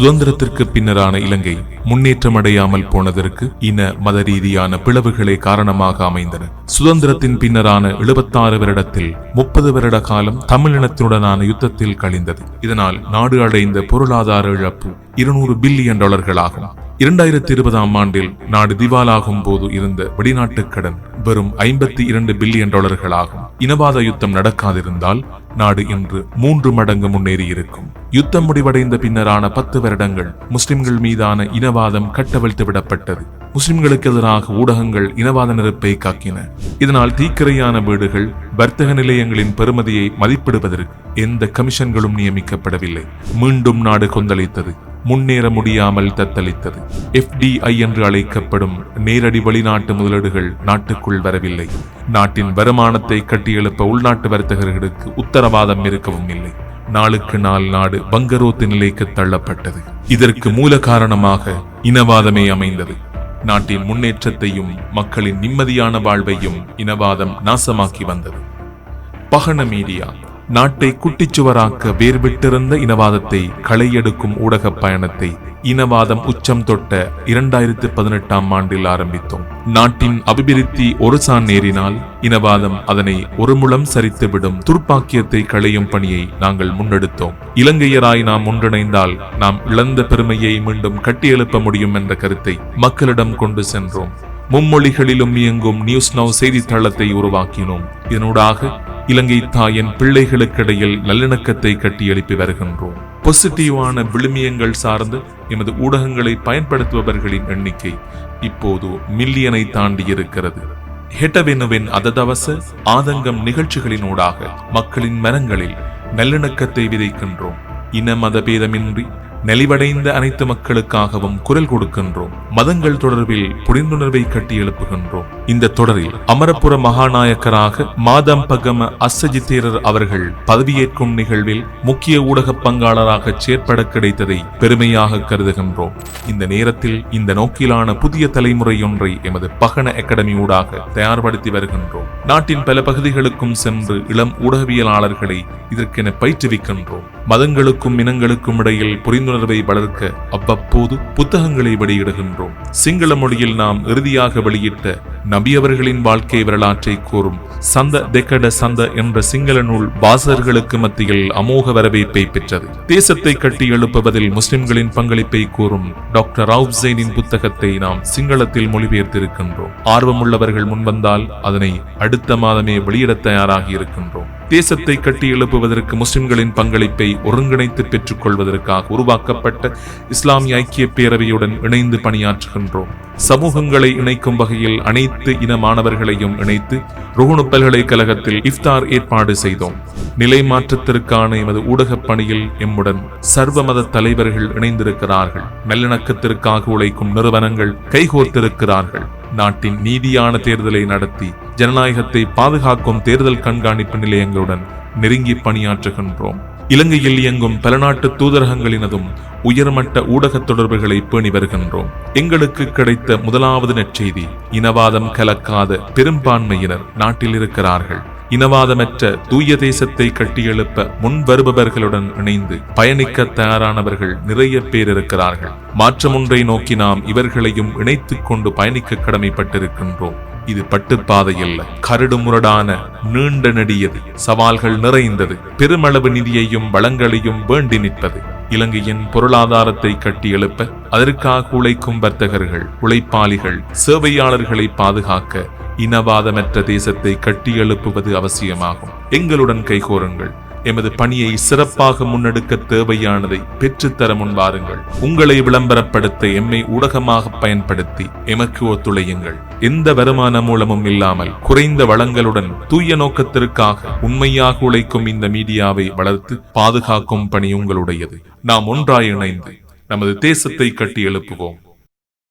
சுதந்திரத்திற்கு பின்னரான இலங்கை முன்னேற்றமடையாமல் போனதற்கு இன மத ரீதியான பிளவுகளே காரணமாக அமைந்தன. சுதந்திரத்தின் பின்னரான எழுபத்தாறு வருடத்தில் முப்பது வருட காலம் தமிழினத்தினுடனான யுத்தத்தில் கழிந்தது. இதனால் நாடு அடைந்த பொருளாதார இழப்பு இருநூறு பில்லியன் டாலர்களாகும். இரண்டாயிரத்தி இருபதாம் ஆண்டில் நாடு திவாலாகும் போது இருந்த வெளிநாட்டு கடன் வெறும் ஐம்பத்தி இரண்டு பில்லியன் டாலர்களாகும். இனவாத யுத்தம் நடக்காதிருந்தால் நாடு இன்று மூன்று மடங்கு முன்னேறி இருக்கும் யுத்தம் முடிவடைந்த பின்னரான பத்து வருடங்கள் முஸ்லிம்கள் மீதான இனவாதம் கட்டவிழ்த்து விடப்பட்டது. முஸ்லிம்களுக்கு எதிராக ஊடகங்கள் இனவாத நெருப்பை காக்கின. இதனால் தீக்கிரையான வீடுகள் வர்த்தக நிலையங்களின் பெருமதியை மதிப்பிடுவதற்கு எந்த கமிஷன்களும் நியமிக்கப்படவில்லை. மீண்டும் நாடு கொந்தளித்தது. முன்னேற முடியாமல் தத்தளித்தது. எஃப்டிஐ என்று அழைக்கப்படும் நேரடி வெளிநாட்டு முதலீடுகள் நாட்டுக்குள் வரவில்லை. நாட்டின் வருமானத்தை கட்டியெழுப்ப உள்நாட்டு வர்த்தகர்களுக்கு உத்தரவாதம் இருக்கவும் இல்லை. நாளுக்கு நாள் நாடு பங்கரோத்து நிலைக்கு தள்ளப்பட்டது. இதற்கு மூல காரணமாக இனவாதமே அமைந்தது. நாட்டின் முன்னேற்றத்தையும் மக்களின் நிம்மதியான வாழ்வையும் இனவாதம் நாசமாக்கி வந்தது. பகன மீடியா நாட்டை குட்டிச்சுவராக்க வேர்விட்டிருந்த இனவாதத்தை களையெடுக்கும் ஊடக பயணத்தை இனவாதம் உச்சம் தொட்ட இரண்டாயிரத்தி பதினெட்டாம் ஆண்டில் ஆரம்பித்தோம். நாட்டின் அபிவிருத்தி ஒரு சான் நேரினால் இனவாதம் அதனை ஒரு முளம் சரித்துவிடும் துர்ப்பாக்கியத்தை களையும் பணியை நாங்கள் முன்னெடுத்தோம். இலங்கையராய் நாம் ஒன்றிணைந்தால் நாம் இழந்த பெருமையை மீண்டும் கட்டியெழுப்ப முடியும் என்ற கருத்தை மக்களிடம் கொண்டு சென்றோம். மும்மொழிகளிலும் இயங்கும் நியூஸ் நவ் செய்தித்தளத்தை உருவாக்கினோம். இதனூடாக இலங்கை தாயின் பிள்ளைகளுக்கிடையில் நல்லிணக்கத்தை கட்டியழுப்பி வருகின்றோம். பொசிட்டிவான விழுமியங்கள் சார்ந்து எமது ஊடகங்களை பயன்படுத்துபவர்களின் எண்ணிக்கை இப்போது மில்லியனை தாண்டி இருக்கிறது ஹெட்டவெனுவின் அததவச ஆதங்கம் நிகழ்ச்சிகளினூடாக மக்களின் மனங்களில் நல்லிணக்கத்தை விதைக்கின்றோம். இன மதபேதமின்றி நெளிவடைந்த அனைத்து மக்களுக்காகவும் குரல் கொடுக்கின்றோம். மதங்கள் தொடர்பில் புரிந்துணர்வை கட்டி எழுப்புகின்றோம். இந்த தொடரில் அமரபுர மகாநாயக்கராக மாதம் பகம அசஜித்தேரர் அவர்கள் பதவியேற்கும் நிகழ்வில் முக்கிய ஊடக பங்காளராக செயற்பட கிடைத்ததை பெருமையாக கருதுகின்றோம். இந்த நேரத்தில் இந்த நோக்கிலான புதிய தலைமுறை ஒன்றை எமது பகன அகாடமியூடாக தயார்படுத்தி வருகின்றோம். நாட்டின் பல பகுதிகளுக்கும் சென்று இளம் ஊடகவியலாளர்களை இதற்கென பயிற்றுவிக்கின்றோம். மதங்களுக்கும் இனங்களுக்கும் இடையில் புரிந்து புரிந்துணர்வை வளர்க்க அவ்வப்போது புத்தகங்களை வெளியிடுகின்றோம். சிங்கள மொழியில் நாம் இறுதியாக வெளியிட்ட நபியவர்களின் வாழ்க்கை வரலாற்றை கூறும் சந்த தெக்கட சந்த என்ற சிங்கள நூல் வாசகர்களுக்கு மத்தியில் அமோக வரவேற்பை பெற்றது. தேசத்தை கட்டி எழுப்புவதில் முஸ்லிம்களின் பங்களிப்பை கூறும் டாக்டர் ரவுப் ஜெயினின் புத்தகத்தை நாம் சிங்களத்தில் மொழிபெயர்த்திருக்கின்றோம். ஆர்வமுள்ளவர்கள் முன்வந்தால் அதனை அடுத்த மாதமே வெளியிட தயாராகி இருக்கின்றோம். தேசத்தை கட்டி எழுப்புவதற்கு முஸ்லிம்களின் பங்களிப்பை ஒருங்கிணைத்து பெற்றுக்கொள்வதற்காக உருவாக்கப்பட்ட இஸ்லாமிய ஐக்கிய பேரவையுடன் இணைந்து பணியாற்றுகின்றோம். சமூகங்களை இணைக்கும் வகையில் அனைத்து இன மாணவர்களையும் இணைத்து ருகுணு பல்கலைக்கழகத்தில் இஃப்தார் ஏற்பாடு செய்தோம். நிலை மாற்றத்திற்கான எமது ஊடகப் பணியில் எம்முடன் சர்வ மத தலைவர்கள் இணைந்திருக்கிறார்கள். நல்லிணக்கத்திற்காக உழைக்கும் நிறுவனங்கள் கைகோர்த்திருக்கிறார்கள். நாட்டின் நீதியான தேர்தலை நடத்தி ஜனநாயகத்தை பாதுகாக்கும் தேர்தல் கண்காணிப்பு நிலையங்களுடன் நெருங்கி பணியாற்றுகின்றோம். இலங்கையில் இயங்கும் பல நாட்டு தூதரகங்களினதும் உயர்மட்ட ஊடக தொடர்புகளை பேணி வருகின்றோம். எங்களுக்கு கிடைத்த முதலாவது நற்செய்தி இனவாதம் கலக்காத பெரும்பான்மையினர் நாட்டில் இருக்கிறார்கள். இனவாதமற்ற தூய தேசத்தை கட்டியெழுப்ப முன் வருபவர்களுடன் இணைந்து பயணிக்க தயாரானவர்கள் நிறைய பேர் இருக்கிறார்கள் மாற்றமொன்றை நோக்கி நாம் இவர்களையும் இணைத்துக் கொண்டு பயணிக்க கடமைப்பட்டிருக்கின்றோம். இது பட்டுப்பாதையல்ல. கரடு முரடான நீண்ட நெடியது. சவால்கள் நிறைந்தது. பெருமளவு நிதியையும் வளங்களையும் வேண்டி நிற்பது. இலங்கையின் பொருளாதாரத்தை கட்டி எழுப்ப அதற்காக உழைக்கும் வர்த்தகர்கள் உழைப்பாளிகள் சேவையாளர்களை பாதுகாக்க இனவாதமற்ற தேசத்தை கட்டியெழுப்புவது அவசியமாகும். எங்களுடன் கைகோருங்கள். எமது பணியை சிறப்பாக முன்னெடுக்க தேவையானதை பெற்றுத்தர முன்வாருங்கள் உங்களை விளம்பரப்படுத்த எம்மை ஊடகமாக பயன்படுத்தி எமக்கு ஒத்துழையுங்கள். எந்த வருமான மூலமும் இல்லாமல் குறைந்த வளங்களுடன் தூய நோக்கத்திற்காக உண்மையாக உழைக்கும் இந்த மீடியாவை வளர்த்து பாதுகாக்கும் பணி உங்களுடையது. நாம் ஒன்றாய் இணைந்து நமது தேசத்தை கட்டி எழுப்புவோம்